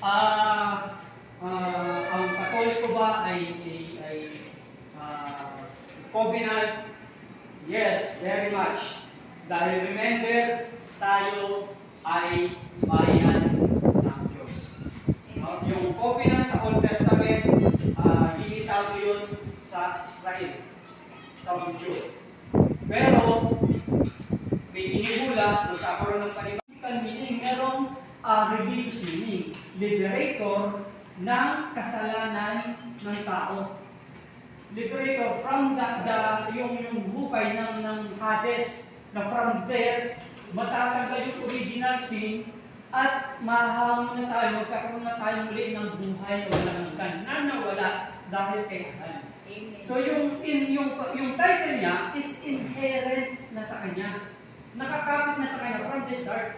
Ah, ah, ang Katoliko ba ay ay, ay ah, covenant? Yes, very much. Dahil remember, tayo ay bayan ng Diyos. No? Yung covenant sa Old Testament, uh, limitado yun sa Israel, sa Hudyo. Pero, may inihula, magkakaroon ng panibagong meaning, merong uh, religious meaning. Liberator ng kasalanan ng tao. Liberator from the, the yung yung hukay ng ng Hades na from there matatanggal yung original sin at mahamon na tayo, magkakaroon na tayo muli ng buhay na walang hanggan, na nawala dahil kay Adan. So yung in yung yung title niya is inherent na sa kanya. Nakakapit na sa kanya from the start.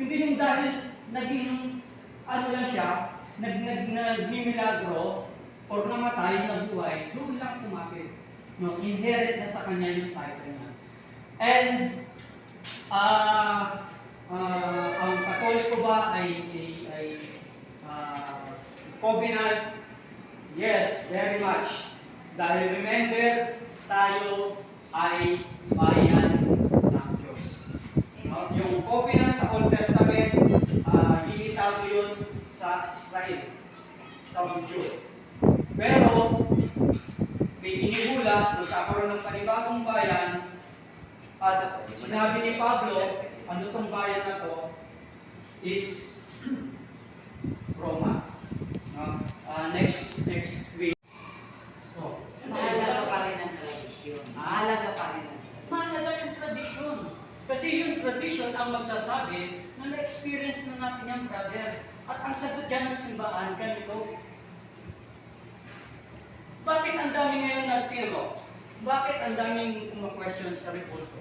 Hindi yung dahil naging ano lang siya, nag nag nagmimilagro or namatay, nabuhay, doon lang kumapit. No, inherent na sa kanya yung title niya. And ah ah, ang Katoliko ba ay ay, ay ah, covenant? Yes, very much. Dahil remember, tayo ay bayan? Yung covenant sa Old Testament, ah, limitado yun sa Israel, sa Hudyo. Pero, may inihula, magkakaroon ng panibagong bayan, at sinabi ni Pablo, ano tong bayan na to, is Roma. No? Ah, next next week. Oh, Mahalaga pa rin ang tradisyon. Mahalaga pa rin ang Mahalaga yung tradisyon. Kasi yung tradisyon ang magsasabi na na-experience na natin yan, brother. At ang sagot dyan ng simbahan, ganito. Bakit ang dami ngayon nagtiro? Bakit ang daming kuma-question sa repulso?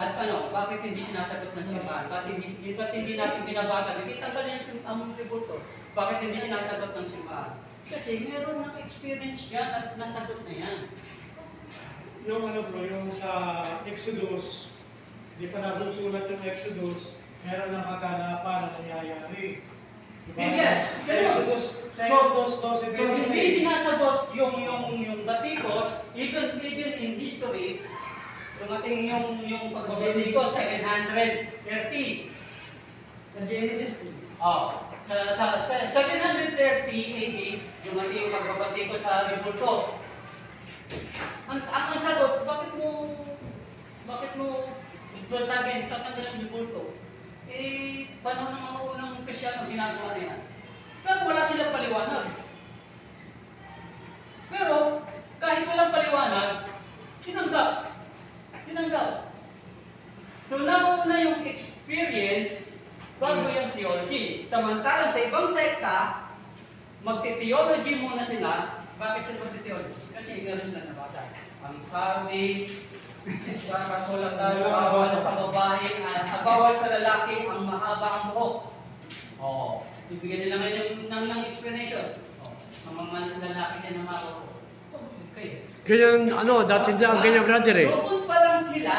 At ano, bakit hindi sinasagot ng simbahan? Bakit hindi, bakit hindi natin binabasa? Hindi tanggal yan among repulso. Bakit hindi sinasagot ng simbahan? Kasi meron ng experience yan at nasagot na yan. Yung ano bro, yung sa Exodus, di pa natin sulat yung Exodus, meron ng kaganapan na nangyayari. Diba? Yes, Sa. Exodus, sa So- Exodus 12, So hindi sinasagot yung yung yung batikos, even even in history, dumating yung yung pagbabatikos 730. Sa Genesis, Oh, sa sa, sa 730 AD, dumating yung pagbabatikos sa Rebulto. Ang ang, ang sagot, bakit mo bakit mo basagin tatanggal ang Rebulto? Eh, panahon ng mga unang Kristyano, ginagawa na yan. Pero wala silang paliwanag. Pero, kahit walang paliwanag, tinanggap. Tinanggap. So, nauna yung experience bago yung theology. Samantalang sa ibang sekta, magte-theology muna sila. Bakit sila magte-theology? Kasi meron sila nabasa. Ang sabi sa kasulatan, bawal sa babae, at bawal sa lalaki ang mahaba ang buhok. Oo. Ibigyan nila ngayon ng, ng, ng explanation. Oh, ang mga lalaki dyan ng mahaba. Oh, okay. Ganyan, ano, dati hindi ang ganyan brother eh. Doon pa lang sila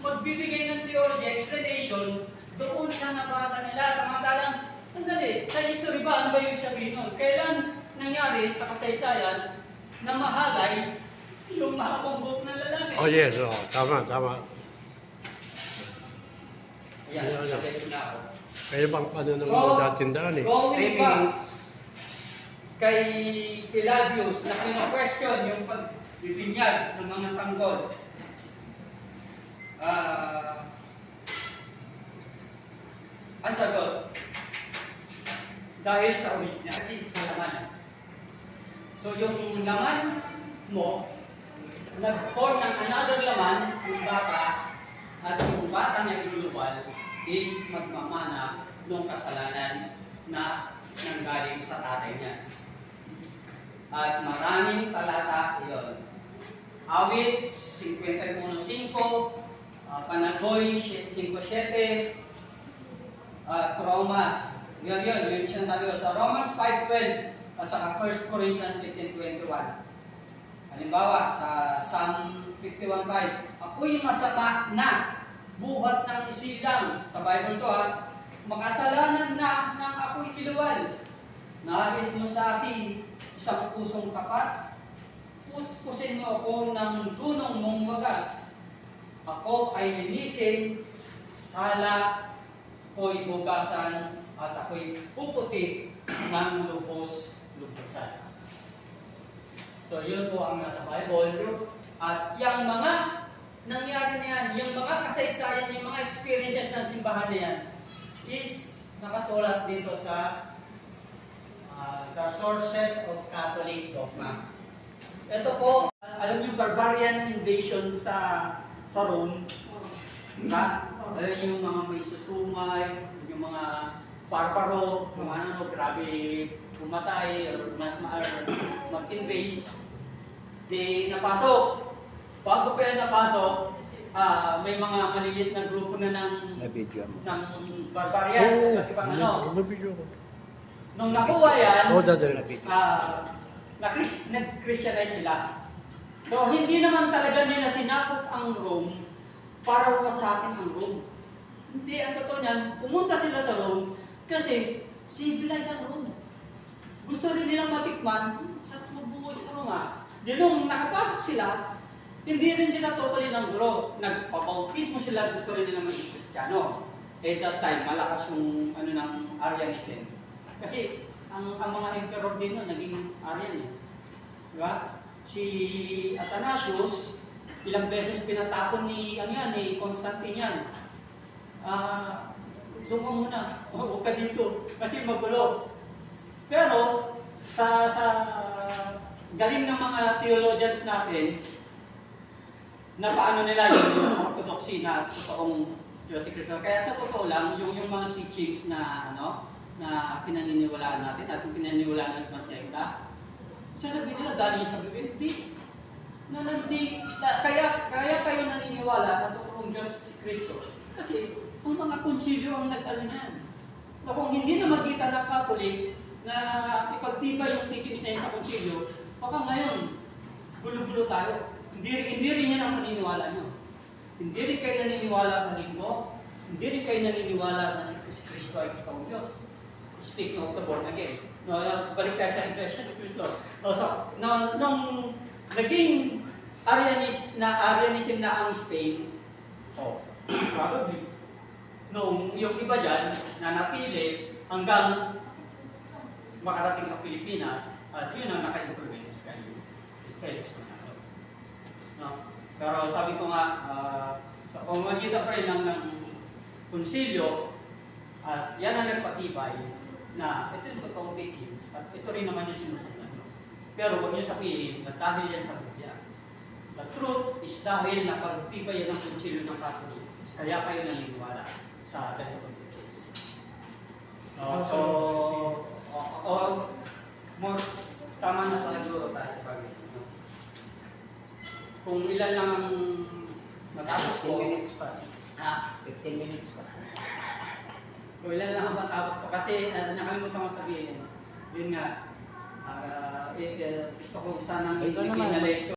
magbibigay ng theology explanation doon sa nabasa nila. Samantalang, sandali, sa history ba, ano ba yung sabihin nun? Kailan nangyari sa kasaysayan na mahalay yung buhok ng lalaki? Oh yes, oh, tama, tama. Yan, Yan, yan. sabi ko na ako. Kaya bang ano ng So, mga dating daan eh. Going back kay Pelagius na kino-question yung pagbibinyag ng mga sanggol. Ah, ang sagot, dahil sa original, kasi sa laman. So yung laman mo, nag-form ng another laman, yung bata, at yung bata na iluluwal is magmamana ng kasalanan na nanggaling sa tatay niya. At maraming talata iyon. Awit 51.5, uh, Panagoy 5.7, at Romans. Yun yun, yun siya sabi ko. Sa Romans 5.12 at saka 1 Corinthians 15.21. Halimbawa, sa Psalm 51.5, Ako'y masama na buhat ng isilang. Sa Bible to ha, makasalanan na nang ako'y nais mo sa akin isang pusong tapat, puspusin mo ako ng dunong mong wagas. Ako ay linisin, sala, ko'y bugasan, at ako'y puputi ng lubos lubusan. So yun po ang nasa Bible. At yung mga nangyari na yan, yung mga kasaysayan, yung mga experiences ng simbahan na yan, is nakasulat dito sa uh, The Sources of Catholic Dogma. Ito po, alam niyo barbarian invasion sa sa Rome, ha? Alam yung mga may susumay, yung mga barbaro, mga ano, grabe pumatay or ma- ma- or mag-invade. Di napasok. Bago pa yan napasok, ah, may mga maliliit na grupo na ng Na-video mo. ng barbarians, Oo, iba't ibang ano. na-video ko. Nung nakuha yan, na-video. ah, na-Chris- nag-Christianize sila. So, hindi naman talaga nila sinakop ang Rome para wasakin ang Rome. Hindi, ang totoo niyan, pumunta sila sa Rome kasi civilized ang Rome. Gusto rin nilang matikman sa mabuhay sa Roma. Di nung nakapasok sila, hindi rin sila totally ng gulo. Nagpabautismo sila, gusto rin nilang maging Kristiyano. At that time, malakas yung ano ng Arianism. Kasi ang, ang mga emperor din nun, naging Arian eh. Di ba? Si Athanasius, ilang beses pinatapon ni, ano yan, ni Constantine yan. Ah, doon ka muna, huwag ka dito, kasi magulo. Pero, sa, sa galing ng mga theologians natin, na paano nila yun, yung orthodoxy na totoong Diyos si Kristo. Kaya sa totoo lang, yung, yung mga teachings na ano, na pinaniniwalaan natin at yung pinaniniwalaan ng ibang sekta, sasabihin nila galing sa Biblia, hindi. Na na- kaya, kaya kayo naniniwala sa totoong Diyos si Kristo. Kasi ang mga konsilyo ang nag-ano. Na kung hindi na magitan ng Catholic na ipagtibay yung teachings na yun sa konsilyo, baka ngayon, gulo-gulo tayo. Hindi, hindi rin yan ang paniniwala nyo. Hindi rin kayo naniniwala sa linggo. Hindi rin kayo naniniwala na si Kristo ay totoong Diyos. Speaking of the born again. No, balik tayo sa impression ni Kristo. No, so, nung, nung naging Arianis na Arianism na ang Spain, oh, probably, nung yung iba dyan na napili hanggang makarating sa Pilipinas, at yun ang naka-influence kay Felix Manalo. No? Pero sabi ko nga, ah, sa pamamagitan pa rin ng, ng konsilyo, at yan ang nagpatibay na ito yung totoong teachings at ito rin naman yung sinusunod nyo. Pero huwag niyo sabihin na dahil yan sa Biblia. The truth is dahil napagtibay yan ng konsilyo ng Catholic, kaya kayo naniniwala sa ganitong teachings. No, so, o, more, tama na sa nagduro tayo sa pag no? Kung ilan lang ang matapos ko, 15 minutes pa. ah, 15 minutes pa. kung ilan lang ang matapos ko, kasi uh, nakalimutan ko sabihin, yun nga, ah, eh, eh, gusto ko sanang ibigay na lecture